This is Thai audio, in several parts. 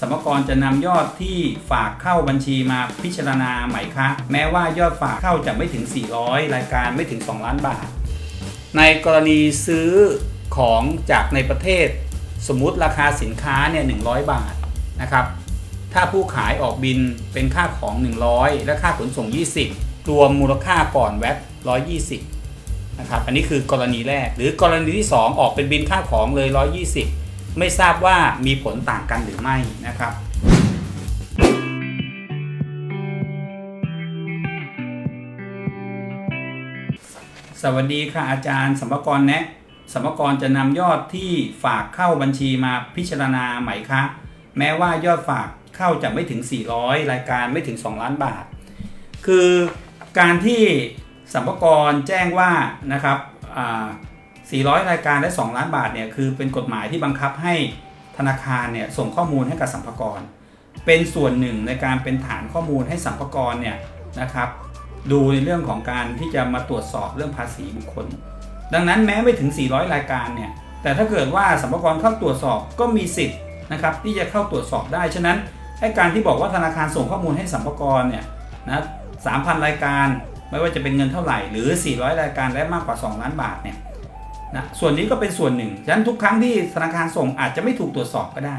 สรรพากรจะนำยอดที่ฝากเข้าบัญชีมาพิจารณาไหมคะ แม้ว่ายอดฝากเข้าจะไม่ถึง 400 รายการไม่ถึง 2 ล้านบาท ในกรณีซื้อของจากในประเทศ สมมุติราคาสินค้าเนี่ย100 บาทนะครับถ้าผู้ขายออกบินเป็นค่าของ 100 และค่าขนส่ง 20 รวมมูลค่าก่อนแวต120นะครับอันนี้คือกรณีแรก หรือกรณีที่ 2 ออกเป็นบินค่าของเลย 120 ไม่ทราบว่ามีผลต่างกันหรือไม่นะครับสวัสดีค่ะอาจารย์สัมภากรแนะสัมภากรจะนำยอดที่ฝากเข้าบัญชีมาพิจารณาไหมคะ แม้ว่ายอดฝากเข้าจะไม่ถึง 400 รายการไม่ถึง 2 ล้านบาท คือการที่สัมภกรแจ้งว่านะครับอ่า 400 รายการและ2ล้านบาทเนี่ยคือเป็นกฎหมายที่บังคับให้ธนาคารเนี่ยส่งข้อมูลให้กับสัมภากรเป็นส่วนหนึ่งในการเป็นฐานข้อมูลให้สัมภากรเนี่ยนะครับดูในเรื่องของการที่จะมาตรวจสอบเรื่องภาษีบุคคล ดังนั้นแม้ไม่ถึง 400 รายการเนี่ยแต่ถ้าเกิดว่าสัมภากรเข้าตรวจสอบก็มีสิทธิ์นะครับที่จะเข้าตรวจสอบได้ฉะนั้นไอ้การที่บอกว่าธนาคารส่งข้อมูลให้สัมภากรเนี่ยนะ3,000รายการไม่ว่าจะเป็นเงินเท่าไหร่หรือ 400 รายการและมากกว่า 2 ล้านบาทเนี่ย นะส่วนนี้ก็เป็นส่วนหนึ่ง ฉะนั้นทุกครั้งที่ธนาคารส่งอาจจะไม่ถูกตรวจสอบก็ได้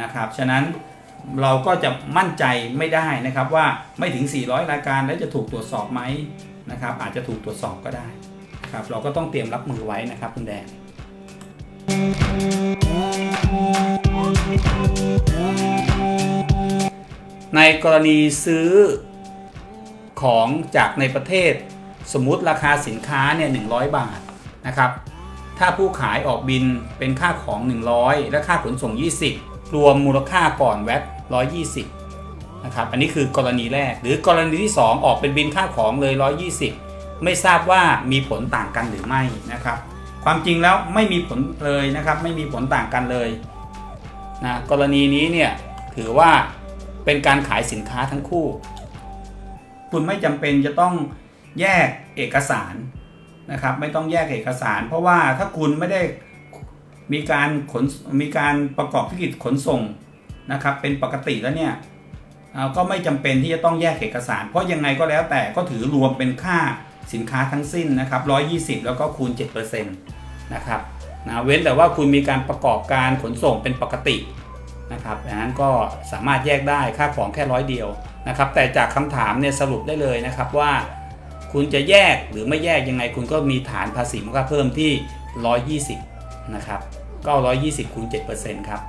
นะครับ ฉะนั้นเราก็จะมั่นใจไม่ได้นะครับว่าไม่ถึง 400 รายการแล้วจะถูกตรวจสอบไหมนะครับ อาจจะถูกตรวจสอบก็ได้ครับเราก็ต้องเตรียมรับมือไว้นะครับคุณแดง ในกรณีซื้อของจากในประเทศ สมมุติราคาสินค้าเนี่ย100 บาท นะครับ ถ้าผู้ขายออกบินเป็นค่าของ 100 และค่าขนส่ง 20 รวมมูลค่าก่อนแวต120นะครับอันนี้คือกรณีแรก หรือกรณีที่ 2 ออกเป็นบินค่าของเลย 120 ไม่ทราบว่ามีผลต่างกันหรือไม่นะครับ ความจริงแล้วไม่มีผลเลยนะครับ ไม่มีผลต่างกันเลยนะกรณีนี้เนี่ยถือว่าเป็นการขายสินค้าทั้งคู่ คุณไม่จำเป็นจะต้องแยกเอกสาร นะครับไม่ต้องแยกเอกสาร เพราะว่าถ้าคุณไม่ได้มีการขนมีการประกอบธุรกิจขนส่งนะครับเป็นปกติแล้วเนี่ยก็ไม่จำเป็นที่จะต้องแยกเอกสาร เพราะยังไงก็แล้วแต่ก็ถือรวมเป็นค่าสินค้าทั้งสิ้นนะครับ120 แล้วก็คูณ 7%นะครับนะเว้นแต่ว่าคุณมีการประกอบการขนส่งเป็นปกตินะครับดังนั้นก็สามารถแยกได้ค่าของแค่ร้อยเดียวนะครับแต่จากคำถามเนี่ยสรุปได้เลยนะครับว่า คุณจะแยกหรือไม่แยกยังไง คุณก็มีฐานภาษีมูลค่าเพิ่มที่ 120 นะครับ ก็ 120คูณ7%ครับ